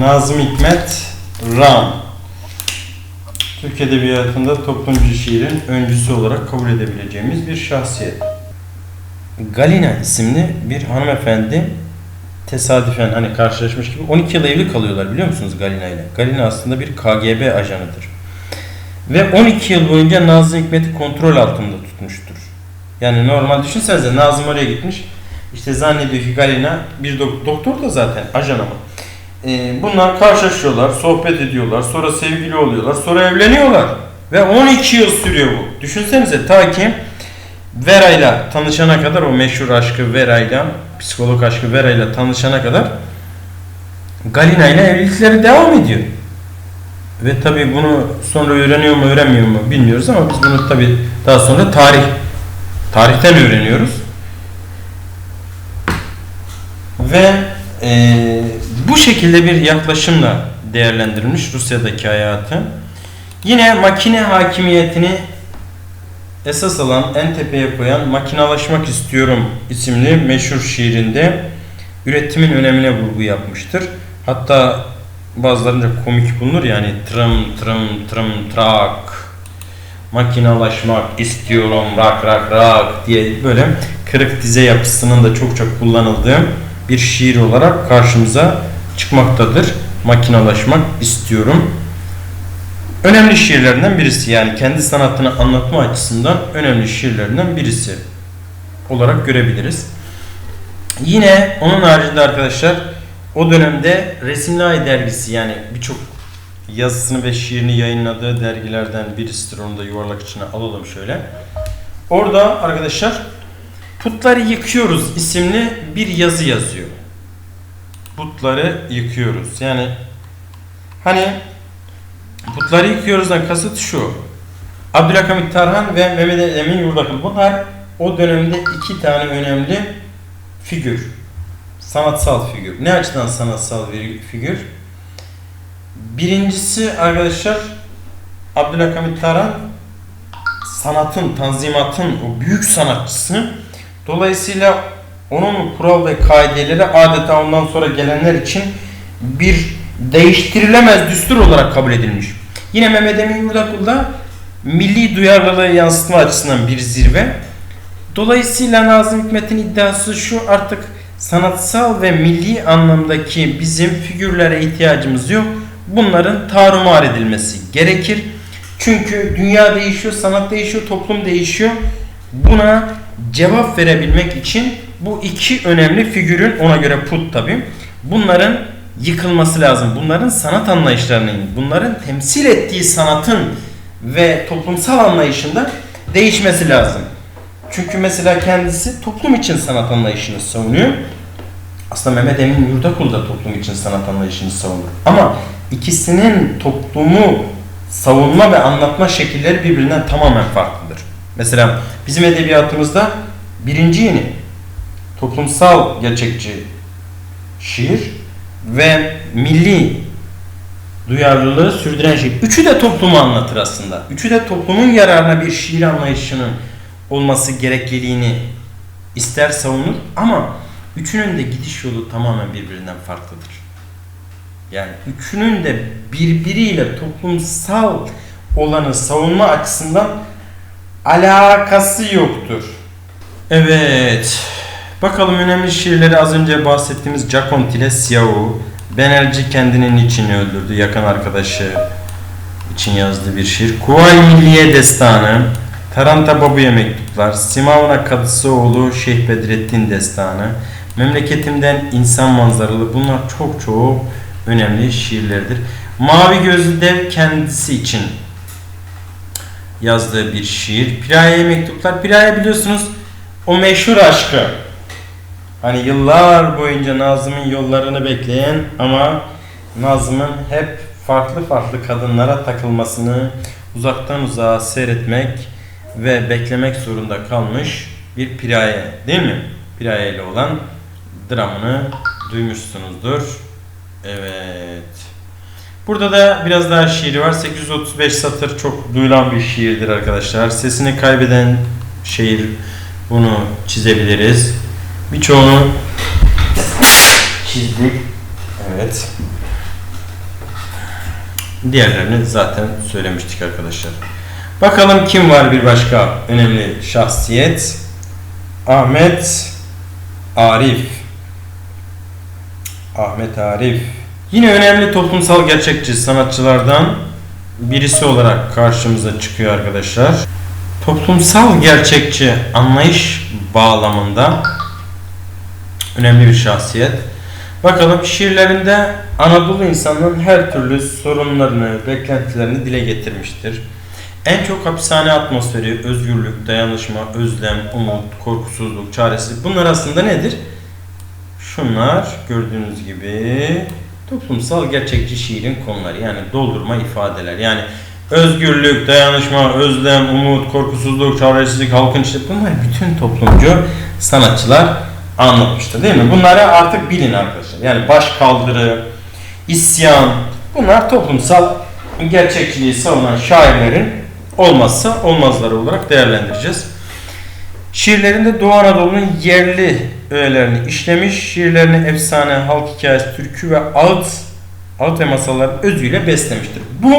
Nazım Hikmet Ram. Türk Edebiyatı'nda toplumcu şiirin öncüsü olarak kabul edebileceğimiz bir şahsiyet. Galina isimli bir hanımefendi tesadüfen hani karşılaşmış gibi 12 yıl evli kalıyorlar biliyor musunuz Galina ile? Galina aslında bir KGB ajanıdır. Ve 12 yıl boyunca Nazım Hikmet'i kontrol altında tutmuştur. Yani normal düşünsenize Nazım oraya gitmiş. İşte zannediyor ki Galina bir dok- doktor da zaten ajan ama. Ee, bunlar karşılaşıyorlar, sohbet ediyorlar, sonra sevgili oluyorlar, sonra evleniyorlar. Ve 12 yıl sürüyor bu. Düşünsenize ta ki Vera'yla tanışana kadar o meşhur aşkı Vera'yla, psikolog aşkı Vera'yla tanışana kadar Galina ile evlilikleri devam ediyor. Ve tabi bunu sonra öğreniyor mu öğrenmiyor mu bilmiyoruz ama biz bunu tabi daha sonra tarih tarihten öğreniyoruz. Ve eee, bu şekilde bir yaklaşımla değerlendirilmiş Rusya'daki hayatı. Yine makine hakimiyetini esas alan, en tepeye koyan Makinalaşmak İstiyorum isimli meşhur şiirinde üretimin önemine vurgu yapmıştır. Hatta bazılarınca komik bulunur yani trım trım trım trak makinalaşmak istiyorum rak rak rak diye böyle kırık dize yapısının da çok çok kullanıldığı bir şiir olarak karşımıza çıkmaktadır. Makinalaşmak istiyorum. Önemli şiirlerinden birisi yani kendi sanatını anlatma açısından önemli şiirlerinden birisi olarak görebiliriz. Yine onun haricinde arkadaşlar o dönemde Resimli Ay dergisi yani birçok yazısını ve şiirini yayınladığı dergilerden birisidir. Onu da yuvarlak içine alalım şöyle. Orada arkadaşlar Putları Yıkıyoruz isimli bir yazı yazıyor. Putları yıkıyoruz. Yani hani putları yıkıyoruzdan kasıt şu. Abdülhamit Tarhan ve Mehmet Emin Yurdakul. Bunlar o dönemde iki tane önemli figür. Sanatsal figür. Ne açıdan sanatsal bir figür? Birincisi arkadaşlar Abdülhamit Tarhan sanatın, tanzimatın o büyük sanatçısı. Dolayısıyla onun kural ve kaideleri adeta ondan sonra gelenler için bir değiştirilemez düstur olarak kabul edilmiş. Yine Mehmet Emin Yurdakul da milli duyarlılığı yansıtma açısından bir zirve. Dolayısıyla Nazım Hikmet'in iddiası şu artık sanatsal ve milli anlamdaki bizim figürlere ihtiyacımız yok. Bunların tarumar edilmesi gerekir. Çünkü dünya değişiyor, sanat değişiyor, toplum değişiyor. Buna cevap verebilmek için bu iki önemli figürün ona göre put tabi bunların yıkılması lazım. Bunların sanat anlayışlarının, bunların temsil ettiği sanatın ve toplumsal anlayışında değişmesi lazım. Çünkü mesela kendisi toplum için sanat anlayışını savunuyor. Aslında Mehmet Emin Yurdakul da toplum için sanat anlayışını savunur. Ama ikisinin toplumu savunma ve anlatma şekilleri birbirinden tamamen farklıdır. Mesela bizim edebiyatımızda birinci yeni toplumsal gerçekçi şiir ve milli duyarlılığı sürdüren şey. Üçü de toplumu anlatır aslında. Üçü de toplumun yararına bir şiir anlayışının olması gerekliliğini ister savunur ama üçünün de gidiş yolu tamamen birbirinden farklıdır. Yani üçünün de birbiriyle toplumsal olanı savunma açısından alakası yoktur. Evet. Bakalım önemli şiirleri az önce bahsettiğimiz Giaconti Siyahu. Benerci kendinin için öldürdü. Yakın arkadaşı için yazdığı bir şiir. Kuvayi Milliye Destanı. Taranta Babu'ya mektuplar. Simavna Kadısoğlu Şeyh Bedrettin Destanı. Memleketimden insan manzaralı. Bunlar çok çok önemli şiirlerdir. Mavi Gözlü Dev kendisi için yazdığı bir şiir. Piraye'ye mektuplar. Piraye biliyorsunuz o meşhur aşkı. Hani yıllar boyunca Nazım'ın yollarını bekleyen ama Nazım'ın hep farklı farklı kadınlara takılmasını uzaktan uzağa seyretmek ve beklemek zorunda kalmış bir Piraye değil mi? Piraye ile olan dramını duymuşsunuzdur. Evet. Burada da biraz daha şiiri var. 835 satır çok duyulan bir şiirdir arkadaşlar. Sesini kaybeden şiir bunu çizebiliriz. Birçoğunu çizdik. Evet. Diğerlerini zaten söylemiştik arkadaşlar. Bakalım kim var bir başka önemli şahsiyet? Ahmet Arif. Ahmet Arif. Yine önemli toplumsal gerçekçi sanatçılardan birisi olarak karşımıza çıkıyor arkadaşlar. Toplumsal gerçekçi anlayış bağlamında önemli bir şahsiyet. Bakalım şiirlerinde Anadolu insanının her türlü sorunlarını, beklentilerini dile getirmiştir. En çok hapishane atmosferi, özgürlük, dayanışma, özlem, umut, korkusuzluk, çaresizlik bunlar aslında nedir? Şunlar gördüğünüz gibi toplumsal gerçekçi şiirin konuları yani doldurma ifadeler. Yani özgürlük, dayanışma, özlem, umut, korkusuzluk, çaresizlik, halkın işte bunlar bütün toplumcu sanatçılar anlatmıştır değil mi? Bunları artık bilin arkadaşlar. Yani baş kaldırı, isyan bunlar toplumsal gerçekçiliği savunan şairlerin olmazsa olmazları olarak değerlendireceğiz. Şiirlerinde Doğu Anadolu'nun yerli öğelerini işlemiş, şiirlerini efsane, halk hikayesi, türkü ve ağıt, ağıt masalların özüyle beslemiştir. Bu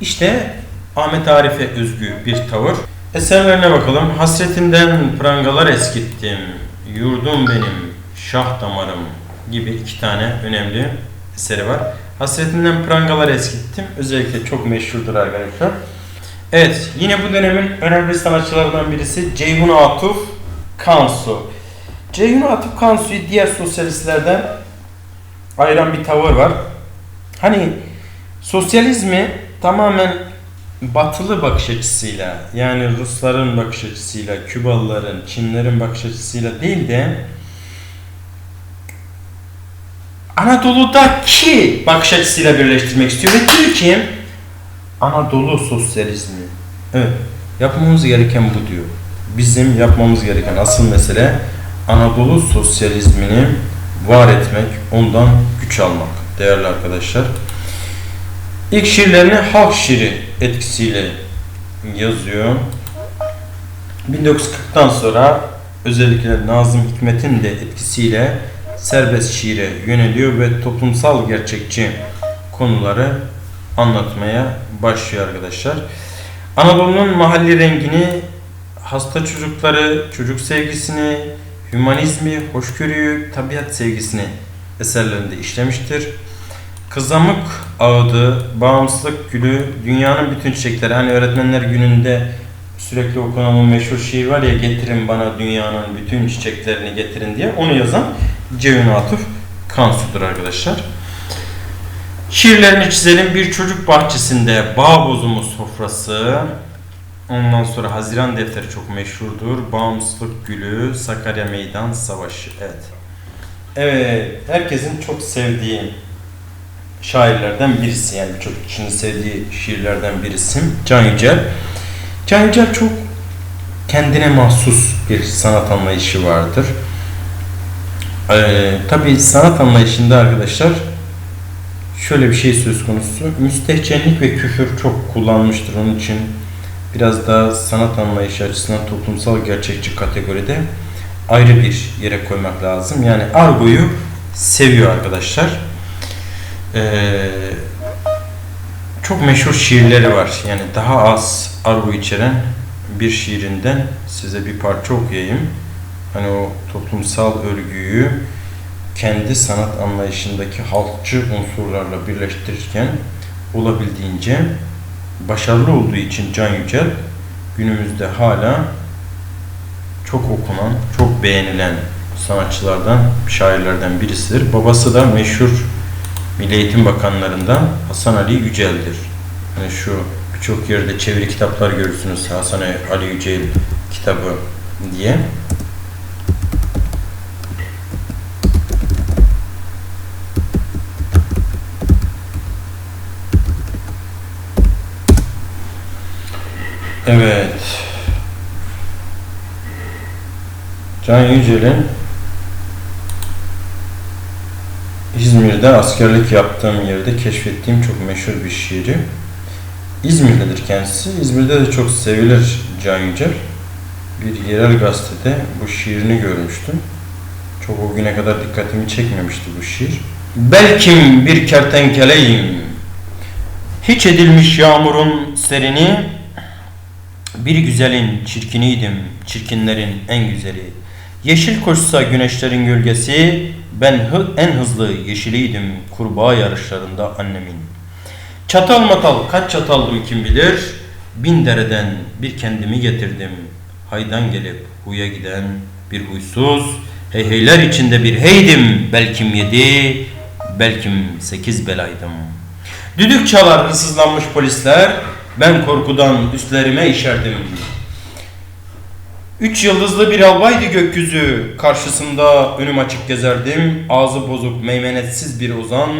işte Ahmet Arif'e özgü bir tavır. Eserlerine bakalım. Hasretimden prangalar eskittim, yurdum benim, şah damarım gibi iki tane önemli eseri var. Hasretimden prangalar eskittim. Özellikle çok meşhurdur arkadaşlar. Evet, yine bu dönemin önemli sanatçılarından birisi Ceyhun Atuf Kansu. Ceyhun Atuf Kansu'yu diğer sosyalistlerden ayıran bir tavır var. Hani sosyalizmi tamamen batılı bakış açısıyla yani Rusların bakış açısıyla, Kübalıların, Çinlerin bakış açısıyla değil de Anadolu'daki bakış açısıyla birleştirmek istiyor ve diyor Anadolu sosyalizmi. Evet, yapmamız gereken bu diyor. Bizim yapmamız gereken asıl mesele Anadolu sosyalizmini var etmek, ondan güç almak değerli arkadaşlar. İlk şiirlerini halk şiiri etkisiyle yazıyor. 1940'tan sonra özellikle Nazım Hikmet'in de etkisiyle serbest şiire yöneliyor ve toplumsal gerçekçi konuları anlatmaya başlıyor arkadaşlar. Anadolu'nun mahalli rengini, hasta çocukları, çocuk sevgisini, hümanizmi, hoşgörüyü, tabiat sevgisini eserlerinde işlemiştir. Kızamık ağıdı, bağımsızlık gülü, dünyanın bütün çiçekleri. Hani öğretmenler gününde sürekli okunan o meşhur şiir var ya getirin bana dünyanın bütün çiçeklerini getirin diye onu yazan Ceyhun Atıf Kansu'dur arkadaşlar. Şiirlerini çizelim. Bir çocuk bahçesinde bağ bozumu sofrası. Ondan sonra Haziran Defteri çok meşhurdur. Bağımsızlık Gülü, Sakarya Meydan Savaşı. Evet. Evet, herkesin çok sevdiği şairlerden birisi yani çok kişinin sevdiği şiirlerden birisi Can Yücel. Can Yücel çok kendine mahsus bir sanat anlayışı vardır. Ee, Tabi sanat anlayışında arkadaşlar şöyle bir şey söz konusu. Müstehcenlik ve küfür çok kullanmıştır. Onun için biraz daha sanat anlayışı açısından toplumsal gerçekçi kategoride ayrı bir yere koymak lazım. Yani argoyu seviyor arkadaşlar. Ee, çok meşhur şiirleri var. Yani daha az argo içeren bir şiirinden size bir parça okuyayım. Hani o toplumsal örgüyü kendi sanat anlayışındaki halkçı unsurlarla birleştirirken olabildiğince başarılı olduğu için Can Yücel günümüzde hala çok okunan, çok beğenilen sanatçılardan, şairlerden birisidir. Babası da meşhur Milli Eğitim Bakanlarından Hasan Ali Yücel'dir. Yani şu birçok yerde çeviri kitaplar görürsünüz Hasan Ali Yücel kitabı diye. Evet. Can Yücel'in İzmir'de askerlik yaptığım yerde keşfettiğim çok meşhur bir şiiri. İzmir'dedir kendisi. İzmir'de de çok sevilir Can Yücel. Bir yerel gazetede bu şiirini görmüştüm. Çok o güne kadar dikkatimi çekmemişti bu şiir. Belkim bir kertenkeleyim, Hiç edilmiş yağmurun serini bir güzelin çirkiniydim, çirkinlerin en güzeli. Yeşil koşsa güneşlerin gölgesi, ben hı- en hızlı yeşiliydim kurbağa yarışlarında annemin. Çatal matal kaç çataldım kim bilir, bin dereden bir kendimi getirdim. Haydan gelip huya giden bir huysuz, heyheyler içinde bir heydim, belkim yedi, belkim sekiz belaydım. Düdük çalar hırsızlanmış polisler, ben korkudan üstlerime işerdim. Üç yıldızlı bir albaydı gökyüzü, karşısında önüm açık gezerdim. Ağzı bozuk meymenetsiz bir ozan,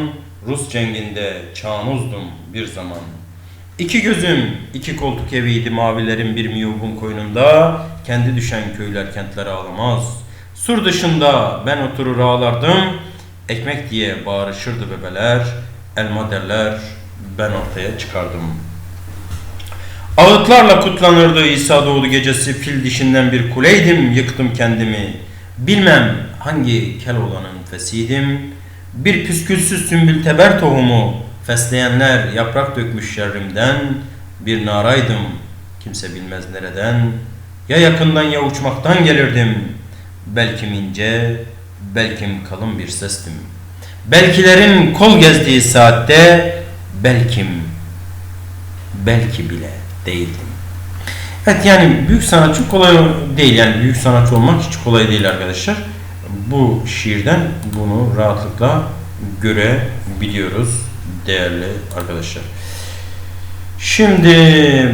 Rus cenginde çağnozdum bir zaman. İki gözüm, iki koltuk eviydi mavilerin bir miyobun koynunda, kendi düşen köyler kentler ağlamaz. Sur dışında ben oturur ağlardım, ekmek diye bağırışırdı bebeler, elma derler, ben ortaya çıkardım.'' Ağıtlarla kutlanırdı İsa doğdu gecesi fil dişinden bir kuleydim yıktım kendimi. Bilmem hangi kel olanın fesiydim. Bir püskülsüz sümbül teber tohumu fesleyenler yaprak dökmüş şerrimden bir naraydım kimse bilmez nereden. Ya yakından ya uçmaktan gelirdim. Belkim ince, belkim kalın bir sestim. Belkilerin kol gezdiği saatte belkim belki bile değildim. Evet yani büyük sanatçı kolay değil yani büyük sanatçı olmak hiç kolay değil arkadaşlar. Bu şiirden bunu rahatlıkla görebiliyoruz değerli arkadaşlar. Şimdi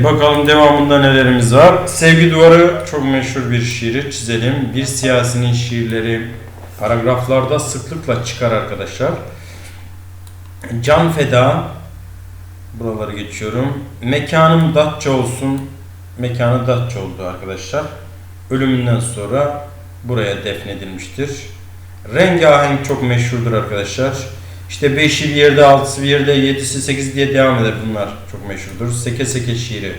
bakalım devamında nelerimiz var. Sevgi Duvarı çok meşhur bir şiiri çizelim. Bir siyasinin şiirleri paragraflarda sıklıkla çıkar arkadaşlar. Can Feda Buraları geçiyorum. Mekanım Datça olsun. Mekanı Datça oldu arkadaşlar. Ölümünden sonra buraya defnedilmiştir. Rengahenk çok meşhurdur arkadaşlar. İşte 5'i bir yerde, 6'sı bir yerde, 7'si 8 diye devam eder bunlar. Çok meşhurdur. Seke Seke şiiri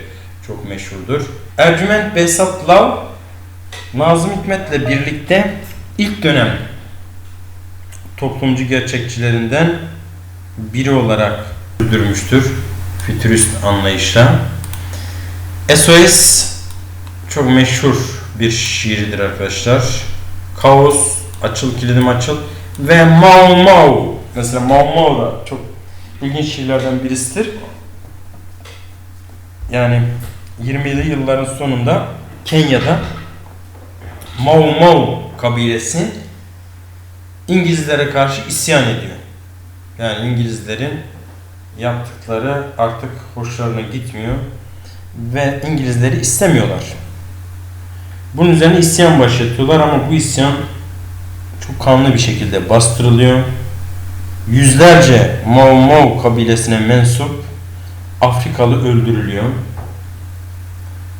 çok meşhurdur. Ercüment Behzat Lav Nazım Hikmet'le birlikte ilk dönem toplumcu gerçekçilerinden biri olarak sürdürmüştür. Fütürist anlayışla. SOS çok meşhur bir şiiridir arkadaşlar. Kaos, Açıl Kilidim Açıl ve Mau Mau. Mesela Mau Mau da çok ilginç şiirlerden birisidir. Yani 20'li yılların sonunda Kenya'da Mau Mau kabilesi İngilizlere karşı isyan ediyor. Yani İngilizlerin yaptıkları artık hoşlarına gitmiyor ve İngilizleri istemiyorlar. Bunun üzerine isyan başlatıyorlar ama bu isyan çok kanlı bir şekilde bastırılıyor. Yüzlerce Mau Mau kabilesine mensup Afrikalı öldürülüyor.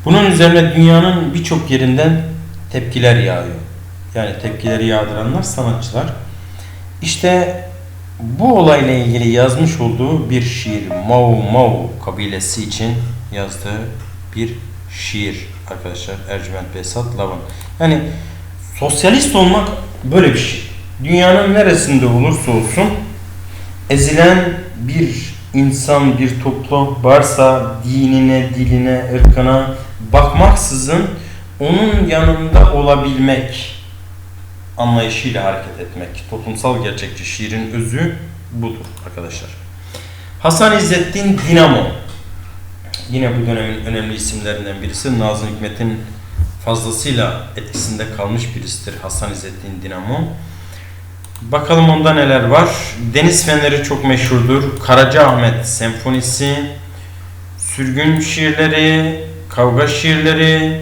Bunun üzerine dünyanın birçok yerinden tepkiler yağıyor. Yani tepkileri yağdıranlar sanatçılar. İşte bu olayla ilgili yazmış olduğu bir şiir. Mau Mau kabilesi için yazdığı bir şiir arkadaşlar. Ercüment Behzat Lav'ın. Yani sosyalist olmak böyle bir şey. Dünyanın neresinde olursa olsun ezilen bir insan, bir toplum varsa dinine, diline, ırkına bakmaksızın onun yanında olabilmek anlayışıyla hareket etmek. Toplumsal gerçekçi şiirin özü budur arkadaşlar. Hasan İzzettin Dinamo. Yine bu dönemin önemli isimlerinden birisi. Nazım Hikmet'in fazlasıyla etkisinde kalmış birisidir Hasan İzzettin Dinamo. Bakalım onda neler var. Deniz Feneri çok meşhurdur. Karacaahmet Senfonisi, sürgün şiirleri, kavga şiirleri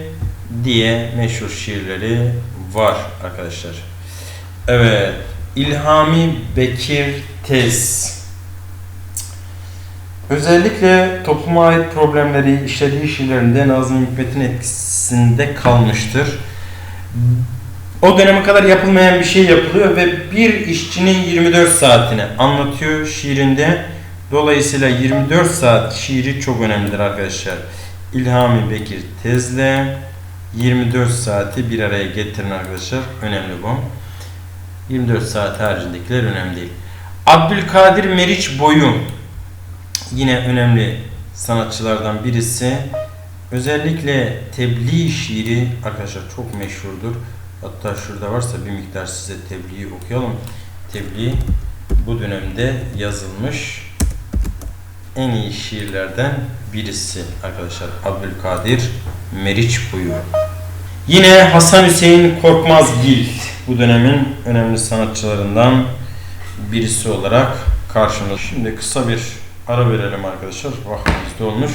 diye meşhur şiirleri var arkadaşlar. Evet. İlhami Bekir Tez. Özellikle topluma ait problemleri işlediği şiirlerinde Nazım Hikmet'in etkisinde kalmıştır. O döneme kadar yapılmayan bir şey yapılıyor ve bir işçinin 24 saatini anlatıyor şiirinde. Dolayısıyla 24 saat şiiri çok önemlidir arkadaşlar. İlhami Bekir Tez'le 24 saati bir araya getirin arkadaşlar. Önemli bu. 24 saat haricindekiler önemli değil. Abdülkadir Meriç Boyu yine önemli sanatçılardan birisi. Özellikle tebliğ şiiri arkadaşlar çok meşhurdur. Hatta şurada varsa bir miktar size tebliği okuyalım. Tebliğ bu dönemde yazılmış en iyi şiirlerden birisi arkadaşlar. Abdülkadir Meriçboyu. Yine Hasan Hüseyin Korkmazgil bu dönemin önemli sanatçılarından birisi olarak karşımızda. Şimdi kısa bir ara verelim arkadaşlar. Vaktimiz dolmuş.